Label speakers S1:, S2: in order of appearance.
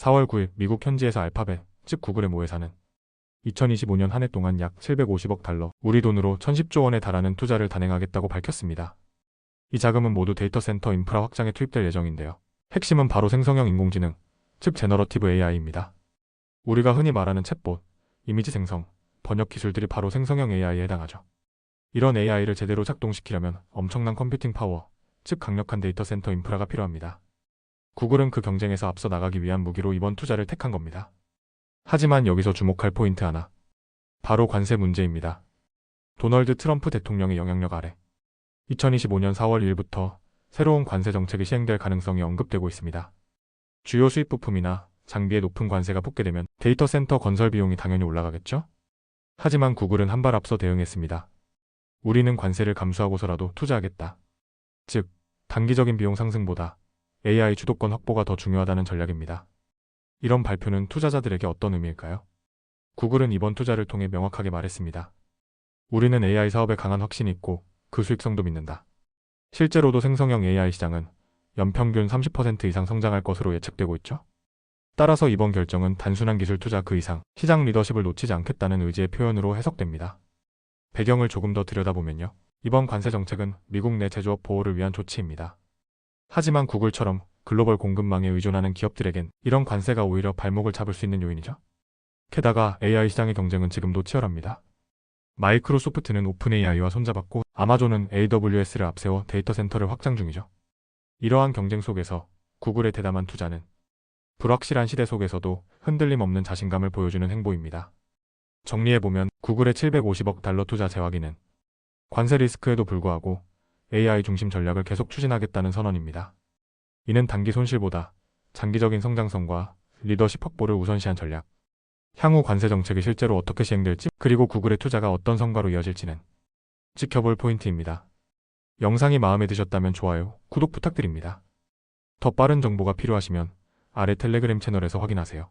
S1: 4월 9일 미국 현지에서 알파벳, 즉 구글의 모회사는 2025년 한 해 동안 약 750억 달러, 우리 돈으로 1010조 원에 달하는 투자를 단행하겠다고 밝혔습니다. 이 자금은 모두 데이터 센터 인프라 확장에 투입될 예정인데요. 핵심은 바로 생성형 인공지능, 즉 제너러티브 AI입니다. 우리가 흔히 말하는 챗봇, 이미지 생성, 번역 기술들이 바로 생성형 AI에 해당하죠. 이런 AI를 제대로 작동시키려면 엄청난 컴퓨팅 파워, 즉 강력한 데이터 센터 인프라가 필요합니다. 구글은 그 경쟁에서 앞서 나가기 위한 무기로 이번 투자를 택한 겁니다. 하지만 여기서 주목할 포인트 하나. 바로 관세 문제입니다. 도널드 트럼프 대통령의 영향력 아래 2025년 4월 1일부터 새로운 관세 정책이 시행될 가능성이 언급되고 있습니다. 주요 수입 부품이나 장비에 높은 관세가 붙게 되면 데이터 센터 건설 비용이 당연히 올라가겠죠? 하지만 구글은 한 발 앞서 대응했습니다. 우리는 관세를 감수하고서라도 투자하겠다. 즉, 단기적인 비용 상승보다 AI 주도권 확보가 더 중요하다는 전략입니다. 이런 발표는 투자자들에게 어떤 의미일까요? 구글은 이번 투자를 통해 명확하게 말했습니다. 우리는 AI 사업에 강한 확신이 있고 그 수익성도 믿는다. 실제로도 생성형 AI 시장은 연평균 30% 이상 성장할 것으로 예측되고 있죠. 따라서 이번 결정은 단순한 기술 투자 그 이상 시장 리더십을 놓치지 않겠다는 의지의 표현으로 해석됩니다. 배경을 조금 더 들여다보면요. 이번 관세 정책은 미국 내 제조업 보호를 위한 조치입니다. 하지만 구글처럼 글로벌 공급망에 의존하는 기업들에겐 이런 관세가 오히려 발목을 잡을 수 있는 요인이죠. 게다가 AI 시장의 경쟁은 지금도 치열합니다. 마이크로소프트는 오픈 AI와 손잡았고 아마존은 AWS를 앞세워 데이터 센터를 확장 중이죠. 이러한 경쟁 속에서 구글의 대담한 투자는 불확실한 시대 속에서도 흔들림 없는 자신감을 보여주는 행보입니다. 정리해보면 구글의 750억 달러 투자 재확인은 관세 리스크에도 불구하고 AI 중심 전략을 계속 추진하겠다는 선언입니다. 이는 단기 손실보다 장기적인 성장성과 리더십 확보를 우선시한 전략. 향후 관세 정책이 실제로 어떻게 시행될지 그리고 구글의 투자가 어떤 성과로 이어질지는 지켜볼 포인트입니다. 영상이 마음에 드셨다면 좋아요, 구독 부탁드립니다. 더 빠른 정보가 필요하시면 아래 텔레그램 채널에서 확인하세요.